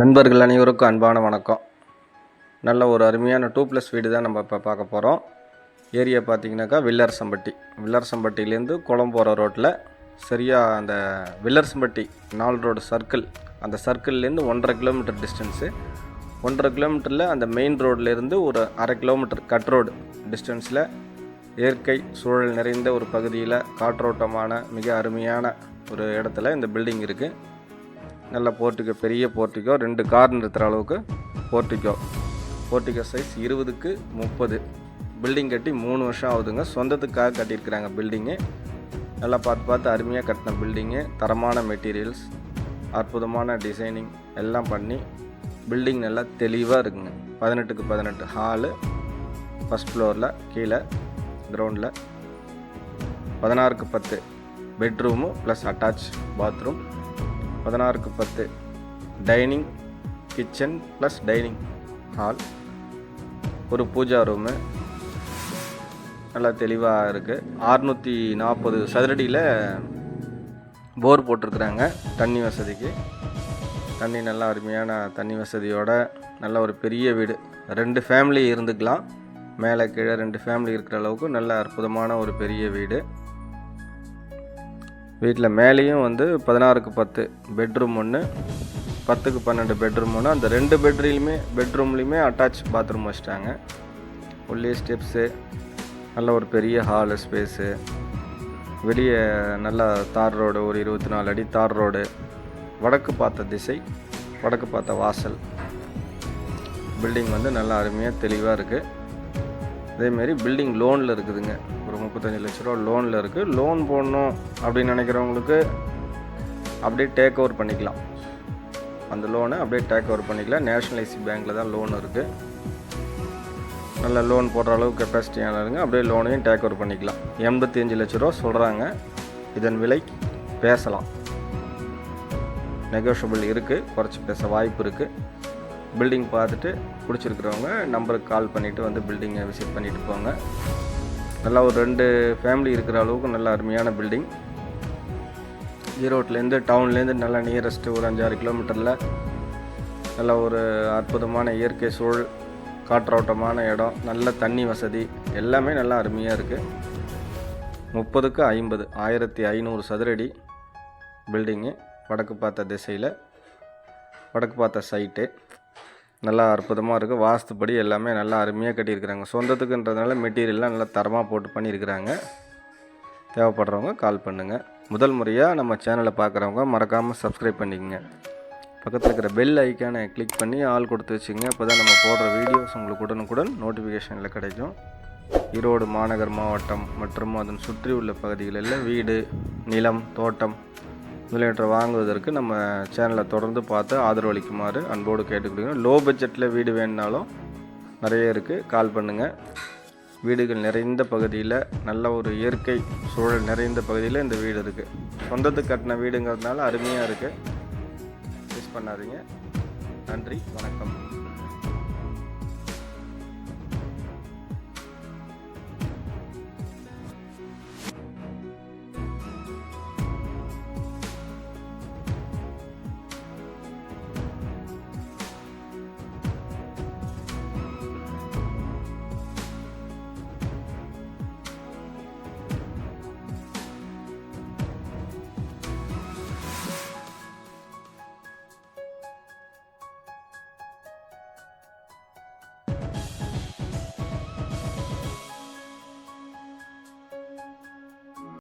நண்பர்கள் அனைவருக்கும் அன்பான வணக்கம். நல்ல ஒரு அருமையான டூ ப்ளஸ் வீடு தான் நம்ம இப்போ பார்க்க போகிறோம் ஏரியா பார்த்தீங்கன்னாக்கா வில்லரசம்பட்டி. வில்லரசம்பட்டியிலேருந்து குளம் போகிற ரோட்டில் சரியாக அந்த வில்லரசம்பட்டி நாலு ரோடு சர்க்கிள் அந்த சர்க்கிள்லேருந்து ஒன்றரை கிலோமீட்டர் டிஸ்டன்ஸு ஒன்றரை கிலோமீட்டரில் அந்த மெயின் ரோட்லேருந்து ஒரு அரை கிலோமீட்டர் கட் ரோடு டிஸ்டன்ஸில் இயற்கை சூழல் நிறைந்த ஒரு பகுதியில் காற்றோட்டமான மிக அருமையான ஒரு இடத்துல இந்த பில்டிங் இருக்குது நல்ல போர்ட்டிகோ பெரிய போர்ட்டிகோ ரெண்டு கார் நிறுத்துகிற அளவுக்கு போர்ட்டிகோ போர்ட்டிகோ சைஸ் இருபதுக்கு முப்பது. பில்டிங் கட்டி மூணு வருஷம் ஆகுதுங்க. சொந்தத்துக்காக கட்டியிருக்கிறாங்க பில்டிங்கு நல்லா பார்த்து பார்த்து அருமையாக கட்டின பில்டிங்கு தரமான மெட்டீரியல்ஸ் அற்புதமான டிசைனிங் எல்லாம் பண்ணி பில்டிங் நல்லா தெளிவாக இருக்குங்க. பதினெட்டுக்கு பதினெட்டு ஹாலு ஃபஸ்ட் ஃப்ளோரில் கீழே கிரவுண்டில் பதினாறுக்கு பத்து பெட்ரூமு ப்ளஸ் அட்டாச் பாத்ரூம் பதினாறுக்கு பத்து. Dining kitchen plus dining hall ஒரு பூஜா ரூமு நல்லா தெளிவாக இருக்குது அறுநூற்றி நாற்பது சதுரடியில் போர் போட்டிருக்குறாங்க தண்ணி வசதிக்கு. தண்ணி நல்லா அருமையான தண்ணி வசதியோட நல்ல ஒரு பெரிய வீடு. ரெண்டு ஃபேமிலி இருந்துக்கலாம். மேலே கீழே ரெண்டு ஃபேமிலி இருக்கிற அளவுக்கு நல்ல அற்புதமான ஒரு பெரிய வீடு. வீட்டில் மேலேயும் வந்து பதினாறுக்கு பத்து பெட்ரூம் ஒன்று பத்துக்கு பன்னெண்டு பெட்ரூம் ஒன்று அந்த ரெண்டு பெட்ரூம்லையுமே பெட்ரூம்லேயுமே அட்டாச் பாத்ரூம் வச்சுட்டாங்க. உள்ளே ஸ்டெப்ஸு நல்ல ஒரு பெரிய ஹாலு ஸ்பேஸு வெளியே நல்லா தார் ரோடு ஒரு இருபத்தி நாலு அடி தார் ரோடு வடக்கு பார்த்த திசை வடக்கு பார்த்த வாசல். பில்டிங் வந்து நல்லா அருமையாக தெளிவாக இருக்குது அதேமாரி பில்டிங் லோனில் இருக்குதுங்க. முப்பத்தஞ்சு லட்ச ரூபா லோனில் இருக்குது லோன் போடணும் அப்படின்னு நினைக்கிறவங்களுக்கு அப்படியே டேக் ஓவர் பண்ணிக்கலாம். அந்த லோனை அப்படியே டேக் ஓவர் பண்ணிக்கலாம். நேஷ்னலைசி பேங்க்கில் தான் லோன் இருக்குது நல்ல லோன் போடுற அளவுக்கு கெப்பாசிட்டியானதுங்க அப்படியே லோனையும் டேக் ஓவர் பண்ணிக்கலாம். எண்பத்தி அஞ்சு லட்ச ரூபா சொல்கிறாங்க இதன் விலை பேசலாம். நெகோஷியபிள் இருக்குது குறைச்சி பேச வாய்ப்பு இருக்குது பில்டிங் பார்த்துட்டு பிடிச்சிருக்கிறவங்க நம்பருக்கு கால் பண்ணிவிட்டு வந்து பில்டிங்கை விசிட் பண்ணிவிட்டு போங்க. நல்லா ஒரு ரெண்டு ஃபேமிலி இருக்கிற அளவுக்கு நல்ல அருமையான பில்டிங் ஈரோட்லேருந்து டவுன்லேருந்து நல்லா நியரஸ்ட்டு ஒரு அஞ்சாறு கிலோமீட்டரில் நல்ல ஒரு அற்புதமான இயற்கை சூழல் காற்றோட்டமான இடம் நல்ல தண்ணி வசதி எல்லாமே நல்லா அருமையாக இருக்குது முப்பதுக்கு ஐம்பது ஆயிரத்தி ஐநூறு சதுரடி பில்டிங்கு வடக்கு பார்த்த திசையில் வடக்கு பார்த்த சைட்டு நல்லா அற்புதமாக இருக்குது வாஸ்துப்படி எல்லாமே நல்லா அருமையாக கட்டியிருக்கிறாங்க. சொந்தத்துக்குன்றதுனால மெட்டீரியல்லாம் நல்லா தரமாக போட்டு பண்ணியிருக்கிறாங்க. தேவைப்படுறவங்க கால் பண்ணுங்கள் முதல் முறையாக நம்ம சேனலை பார்க்குறவங்க மறக்காமல் சப்ஸ்கிரைப் பண்ணிக்கங்க. பக்கத்தில் இருக்கிற பெல் ஐக்கானை கிளிக் பண்ணி ஆள் கொடுத்து வச்சுங்க அப்போ தான் நம்ம போடுற வீடியோஸ் உங்களுக்கு உடனுக்குடன் நோட்டிஃபிகேஷனில் கிடைக்கும். ஈரோடு மாநகர் மாவட்டம் மற்றும் அதன் சுற்றி உள்ள பகுதிகளில் வீடு நிலம் தோட்டம் முதலீட்டை வாங்குவதற்கு நம்ம சேனலை தொடர்ந்து பார்த்து ஆதரவளிக்குமாறு அன்போடு கேட்டுக்கொடுங்க லோ பட்ஜெட்டில் வீடு வேணுனாலும் நிறைய இருக்குது கால் பண்ணுங்கள் வீடுகள் நிறைந்த பகுதியில் நல்ல ஒரு இயற்கை சூழல் நிறைந்த பகுதியில் இந்த வீடு இருக்குது சொந்தத்துக்கு கட்டின வீடுங்கிறதுனால அருமையாக இருக்குது மிஸ் பண்ணாதீங்க. நன்றி. வணக்கம்.